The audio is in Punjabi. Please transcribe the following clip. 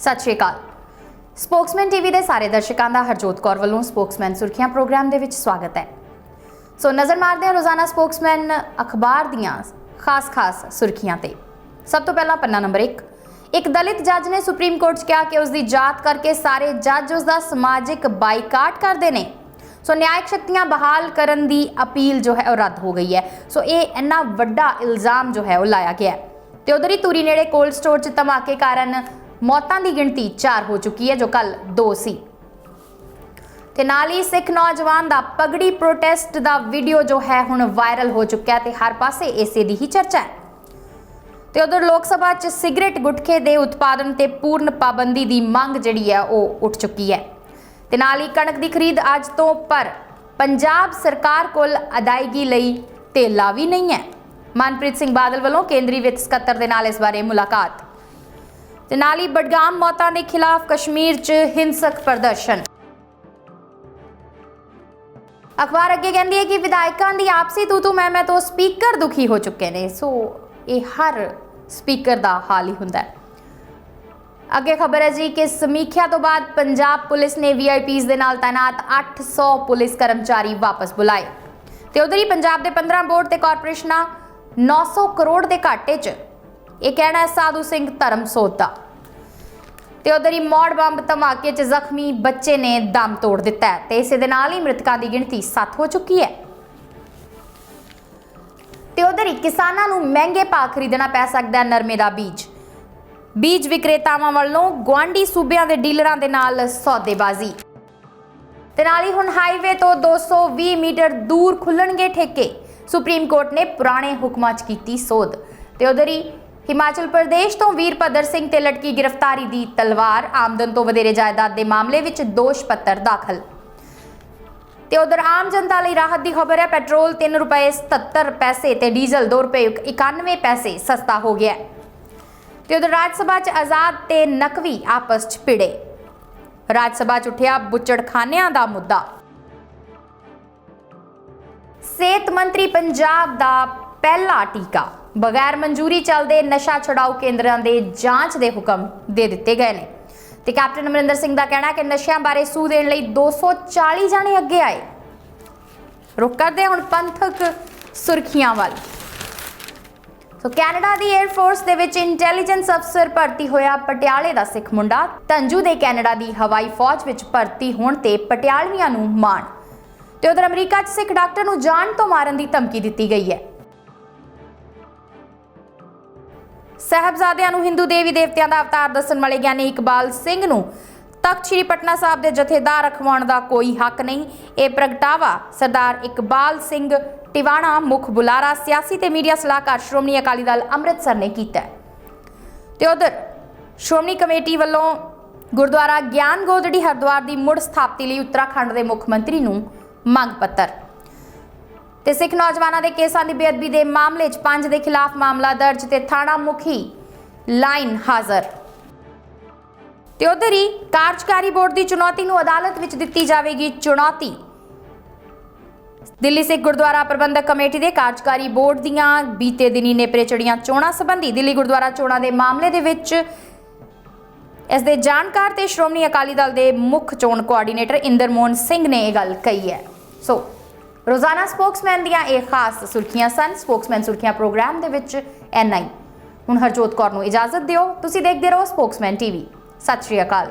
ਸਤਿ ਸ਼੍ਰੀ ਅਕਾਲ। ਸਪੋਕਸਮੈਨ ਟੀਵੀ ਦੇ ਸਾਰੇ ਦਰਸ਼ਕਾਂ ਦਾ ਹਰਜੋਤ ਕੌਰ ਵੱਲੋਂ ਸਪੋਕਸਮੈਨ ਸੁਰਖੀਆਂ ਪ੍ਰੋਗਰਾਮ ਦੇ ਵਿੱਚ ਸਵਾਗਤ ਹੈ। ਸੋ ਨਜ਼ਰ ਮਾਰਦੇ ਹਾਂ ਰੋਜ਼ਾਨਾ ਸਪੋਕਸਮੈਨ ਅਖਬਾਰ ਦੀਆਂ ਖਾਸ-ਖਾਸ ਸੁਰਖੀਆਂ ਤੇ। ਸਭ ਤੋਂ ਪਹਿਲਾਂ ਪੰਨਾ ਨੰਬਰ 1 ਇੱਕ ਦਲਿਤ ਜੱਜ ਨੇ ਸੁਪਰੀਮ ਕੋਰਟ 'ਚ ਕਿਹਾ ਕਿ ਉਸ ਦੀ ਜਾਤ ਕਰਕੇ ਸਾਰੇ ਜੱਜ ਉਸ ਦਾ ਸਮਾਜਿਕ ਬਾਈਕਾਟ ਕਰਦੇ ਨੇ। ਸੋ ਨਿਆਇਕ ਸ਼ਕਤੀਆਂ ਬਹਾਲ ਕਰਨ ਦੀ ਅਪੀਲ ਜੋ ਹੈ ਉਹ ਰੱਦ ਹੋ ਗਈ ਹੈ। ਸੋ ਇਹ ਇੰਨਾ ਵੱਡਾ ਇਲਜ਼ਾਮ ਜੋ ਹੈ ਉਹ ਲਾਇਆ ਗਿਆ ਹੈ। ਤੇ ਉਧਰ ਹੀ ਤੂਰੀ ਨੇੜੇ ਕੋਲਡ ਸਟੋਰ 'ਚ ਧਮਾਕੇ ਕਾਰਨ ਮੌਤਾਂ ਦੀ ਗਿਣਤੀ 4 ਹੋ ਚੁੱਕੀ ਹੈ, ਜੋ ਕੱਲ 2 ਸੀ। ਤੇ ਨਾਲ ਹੀ ਸਿੱਖ ਨੌਜਵਾਨ ਦਾ ਪਗੜੀ ਪ੍ਰੋਟੈਸਟ ਦਾ ਵੀਡੀਓ ਜੋ ਹੈ ਹੁਣ ਵਾਇਰਲ ਹੋ ਚੁੱਕਿਆ ਹੈ ਤੇ ਹਰ ਪਾਸੇ ਇਸੇ ਦੀ ਹੀ ਚਰਚਾ ਹੈ। ਤੇ ਉਧਰ ਲੋਕ ਸਭਾ 'ਚ ਸਿਗਰਟ ਗੁਟਖੇ ਦੇ ਉਤਪਾਦਨ ਤੇ ਪੂਰਨ ਪਾਬੰਦੀ ਦੀ ਮੰਗ ਜਿਹੜੀ ਹੈ, ਉਹ ਉੱਠ ਚੁੱਕੀ ਹੈ। ਤੇ ਨਾਲ ਹੀ ਕਣਕ ਦੀ ਖਰੀਦ ਅੱਜ ਤੋਂ ਪਰ ਪੰਜਾਬ ਸਰਕਾਰ ਕੋਲ ਅਦਾਇਗੀ ਲਈ ਤੇਲਾ ਵੀ ਨਹੀਂ ਹੈ। ਮਨਪ੍ਰੀਤ ਸਿੰਘ ਬਾਦਲ ਵੱਲੋਂ ਕੇਂਦਰੀ ਵਿੱਤ ਸਕੱਤਰ ਦੇ ਨਾਲ ਇਸ ਬਾਰੇ ਮੁਲਾਕਾਤ। ਤੇ ਨਾਲ ਹੀ ਬਡਗਾਮ ਮੌਤਾਂ ਦੇ ਖਿਲਾਫ ਕਸ਼ਮੀਰ 'ਚ ਹਿੰਸਕ ਪ੍ਰਦਰਸ਼ਨ। ਅਖਬਾਰ ਅੱਗੇ ਕਹਿੰਦੀ ਹੈ ਕਿ ਵਿਧਾਇਕਾਂ ਦੀ ਆਪਸੀ ਤੂ ਤੂ ਮੈਂ ਮੈਂ ਤੋਂ ਸਪੀਕਰ ਦੁਖੀ ਹੋ ਚੁੱਕੇ ਨੇ। ਸੋ ਇਹ ਹਰ ਸਪੀਕਰ ਦਾ ਹਾਲ ਹੀ ਹੁੰਦਾ ਹੈ। ਅੱਗੇ ਖਬਰ ਹੈ ਜੀ ਕਿ ਸਮੀਖਿਆ ਤੋਂ ਬਾਅਦ ਪੰਜਾਬ ਪੁਲਿਸ ਨੇ ਵੀਆਈਪੀਜ਼ ਦੇ ਨਾਲ ਤਾਇਨਾਤ 800 ਪੁਲਿਸ ਕਰਮਚਾਰੀ ਵਾਪਸ ਬੁਲਾਏ। ਤੇ ਉਧਰ ਹੀ ਪੰਜਾਬ ਦੇ 15 ਬੋਰਡ ਤੇ ਕਾਰਪੋਰੇਸ਼ਨਾਂ 900 ਕਰੋੜ ਦੇ ਘਾਟੇ 'ਚ ਇਹ ਕਹਿਣਾ ਹੈ, ਸਾਧੂ ਸਿੰਘ ਧਰਮਸੋਤ ਦਾ ਤੇ ਉਧਰ ਹੀ ਮੌੜ ਬੰਬ ਧਮਾਕੇ 'ਚ ਜ਼ਖਮੀ ਬੱਚੇ ਨੇ ਦਮ ਤੋੜ ਦਿੱਤਾ ਤੇ ਇਸੇ ਦੇ ਨਾਲ ਹੀ ਮ੍ਰਿਤਕਾਂ ਦੀ ਗਿਣਤੀ 7 ਹੋ ਚੁੱਕੀ ਹੈ। ਤੇ ਉਧਰ ਹੀ ਕਿਸਾਨਾਂ ਨੂੰ ਮਹਿੰਗੇ ਭਾਅ ਖਰੀਦਣਾ ਪੈ ਸਕਦਾ ਨਰਮੇ ਦਾ ਬੀਜ। ਬੀਜ ਵਿਕਰੇਤਾਵਾਂ ਵੱਲੋਂ ਗੁਆਂਢੀ ਸੂਬਿਆਂ ਦੇ ਡੀਲਰਾਂ ਦੇ ਨਾਲ ਸੌਦੇਬਾਜ਼ੀ। ਤੇ ਨਾਲ ਹੀ ਹੁਣ ਹਾਈਵੇ ਤੋਂ 220 ਮੀਟਰ ਦੂਰ ਖੁੱਲਣਗੇ ਠੇਕੇ। ਸੁਪਰੀਮ ਕੋਰਟ ਨੇ ਪੁਰਾਣੇ ਹੁਕਮਾਂ 'ਚ ਕੀਤੀ ਸੋਧ। ਤੇ ਉਧਰ ਹੀ ਹਿਮਾਚਲ ਪ੍ਰਦੇਸ਼ ਤੋਂ ਵੀਰਪਦਰ ਸਿੰਘ ਤੇ ਲਟਕੀ ਗ੍ਰਿਫਤਾਰੀ ਦੀ ਤਲਵਾਰ, ਆਮਦਨ ਤੋਂ ਵਧੇਰੇ ਜਾਇਦਾਦ ਦੇ ਮਾਮਲੇ ਵਿੱਚ ਦੋਸ਼ ਪੱਤਰ ਦਾਖਲ। ਤੇ ਉਧਰ ਆਮ ਜਨਤਾ ਲਈ ਰਾਹਤ ਦੀ ਖਬਰ ਹੈ, ਪੈਟਰੋਲ 3 ਰੁਪਏ 77 ਪੈਸੇ ਤੇ ਡੀਜ਼ਲ 2 ਰੁਪਏ 91 ਪੈਸੇ ਸਸਤਾ ਹੋ ਗਿਆ ਤੇ ਉਧਰ ਰਾਜ ਸਭਾ 'ਚ ਆਜ਼ਾਦ ਤੇ ਨਕਵੀ ਆਪਸ 'ਚ ਭਿੜੇ। ਰਾਜ ਸਭਾ 'ਚ ਉੱਠਿਆ ਬੁੱਚੜਖਾਨਿਆਂ ਦਾ ਮੁੱਦਾ। ਸਿਹਤ ਮੰਤਰੀ ਪੰਜਾਬ ਦਾ ਪਹਿਲਾ ਟੀਕਾ। ਬਗੈਰ ਮਨਜ਼ੂਰੀ ਚੱਲਦੇ ਨਸ਼ਾ ਛੁਡਾਊ ਕੇਂਦਰਾਂ ਦੇ ਜਾਂਚ ਦੇ ਹੁਕਮ ਦੇ ਦਿੱਤੇ ਗਏ ਨੇ। ਤੇ ਕੈਪਟਨ ਅਮਰਿੰਦਰ ਸਿੰਘ ਦਾ ਕਹਿਣਾ ਕਿ ਨਸ਼ਿਆਂ ਬਾਰੇ ਸੂਹ ਦੇਣ ਲਈ 240 ਜਾਣੇ ਅੱਗੇ ਆਏ। ਰੁਕ ਕਰਦੇ ਹੁਣ ਪੰਥਕ ਸੁਰਖੀਆਂ ਵੱਲ। ਸੋ ਕੈਨੇਡਾ ਦੀ 에ਅਰ ਫੋਰਸ ਦੇ ਵਿੱਚ ਇੰਟੈਲੀਜੈਂਸ ਅਫਸਰ ਭਰਤੀ ਹੋਇਆ ਪਟਿਆਲੇ ਦਾ ਸਿੱਖ ਮੁੰਡਾ। ਤੰਜੂ ਦੇ ਕੈਨੇਡਾ ਦੀ ਹਵਾਈ ਫੌਜ ਵਿੱਚ ਭਰਤੀ ਹੋਣ ਤੇ ਪਟਿਆਲਵੀਆਂ ਨੂੰ ਮਾਣ। ਤੇ ਉਧਰ ਅਮਰੀਕਾ 'ਚ ਸਿੱਖ ਡਾਕਟਰ ਨੂੰ ਜਾਨ ਤੋਂ ਮਾਰਨ ਦੀ ਧਮਕੀ ਦਿੱਤੀ ਗਈ ਹੈ। ਸਹਿਬਜ਼ਾਦਿਆਂ ਨੂੰ ਹਿੰਦੂ ਦੇਵੀ ਦੇਵਤਿਆਂ ਦਾ ਅਵਤਾਰ ਦੱਸਣ ਵਾਲੇ ਗਿਆਨੀ ਇਕਬਾਲ ਸਿੰਘ ਨੂੰ, ਤਖਤ ਸ੍ਰੀ ਪਟਨਾ ਸਾਹਿਬ ਦੇ ਜਥੇਦਾਰ ਰਖਵਾਉਣ ਦਾ ਕੋਈ ਹੱਕ ਨਹੀਂ। ਇਹ ਪ੍ਰਗਟਾਵਾ ਸਰਦਾਰ ਇਕਬਾਲ ਸਿੰਘ ਟਿਵਾਣਾ, ਮੁੱਖ ਬੁਲਾਰਾ, ਸਿਆਸੀ ਤੇ ਮੀਡੀਆ ਸਲਾਹਕਾਰ ਸ਼੍ਰੋਮਣੀ ਅਕਾਲੀ ਦਲ ਅੰਮ੍ਰਿਤਸਰ ਨੇ ਕੀਤਾ ਹੈ। ਤੇ ਉਧਰ ਸ਼੍ਰੋਮਣੀ ਕਮੇਟੀ ਵੱਲੋਂ ਗੁਰਦੁਆਰਾ ਗਿਆਨ ਗੋਦੜੀ ਹਰਿਦੁਆਰ ਦੀ ਮੁੜ ਸਥਾਪਤੀ ਲਈ ਉੱਤਰਾਖੰਡ ਦੇ ਮੁੱਖ ਮੰਤਰੀ ਨੂੰ ਮੰਗ ਪੱਤਰ। ਤੇ ਸਿੱਖ ਨੌਜਵਾਨਾਂ ਦੇ ਕੇਸਾਂ ਦੀ ਬੇਅਦਬੀ ਦੇ ਮਾਮਲੇ 'ਚ ਪੰਜ ਦੇ ਖਿਲਾਫ ਮਾਮਲਾ ਦਰਜ ਤੇ ਥਾਣਾ ਮੁਖੀ ਲਾਈਨ ਹਾਜ਼ਰ। ਤੇ ਉਧਰ ਹੀ ਕਾਰਜਕਾਰੀ ਬੋਰਡ ਦੀ ਚੁਣੌਤੀ ਨੂੰ ਅਦਾਲਤ ਵਿੱਚ ਦਿੱਤੀ ਜਾਵੇਗੀ ਚੁਣੌਤੀ। ਦਿੱਲੀ ਸਿੱਖ ਗੁਰਦੁਆਰਾ ਪ੍ਰਬੰਧਕ ਕਮੇਟੀ ਦੇ ਕਾਰਜਕਾਰੀ ਬੋਰਡ ਦੀਆਂ ਬੀਤੇ ਦਿਨੀ ਨੇਪਰੇ ਚੜੀਆਂ ਚੋਣਾਂ ਸੰਬੰਧੀ ਦਿੱਲੀ ਗੁਰਦੁਆਰਾ ਚੋਣਾਂ ਦੇ ਮਾਮਲੇ ਦੇ ਵਿੱਚ ਇਸ ਦੇ ਜਾਣਕਾਰ ਤੇ ਸ਼੍ਰੋਮਣੀ ਅਕਾਲੀ ਦਲ ਦੇ ਮੁੱਖ ਚੋਣ ਕੋਆਰਡੀਨੇਟਰ ਇੰਦਰਮੋਹਨ ਸਿੰਘ ਨੇ ਇਹ ਗੱਲ ਕਹੀ ਹੈ। ਸੋ ਰੋਜ਼ਾਨਾ ਸਪੋਕਸਮੈਨ ਦੀਆਂ ਇਹ ਖਾਸ ਸੁਰਖੀਆਂ ਸਨ। ਸਪੋਕਸਮੈਨ ਸੁਰਖੀਆਂ ਪ੍ਰੋਗਰਾਮ ਦੇ ਵਿੱਚ ਐਨਆਈ ਹੁਣ ਹਰਜੋਤ ਕੌਰ ਨੂੰ ਇਜਾਜ਼ਤ ਦਿਓ। ਤੁਸੀਂ ਦੇਖਦੇ ਰਹੋ ਸਪੋਕਸਮੈਨ ਟੀਵੀ। ਸਤਿ ਸ਼੍ਰੀ ਅਕਾਲ।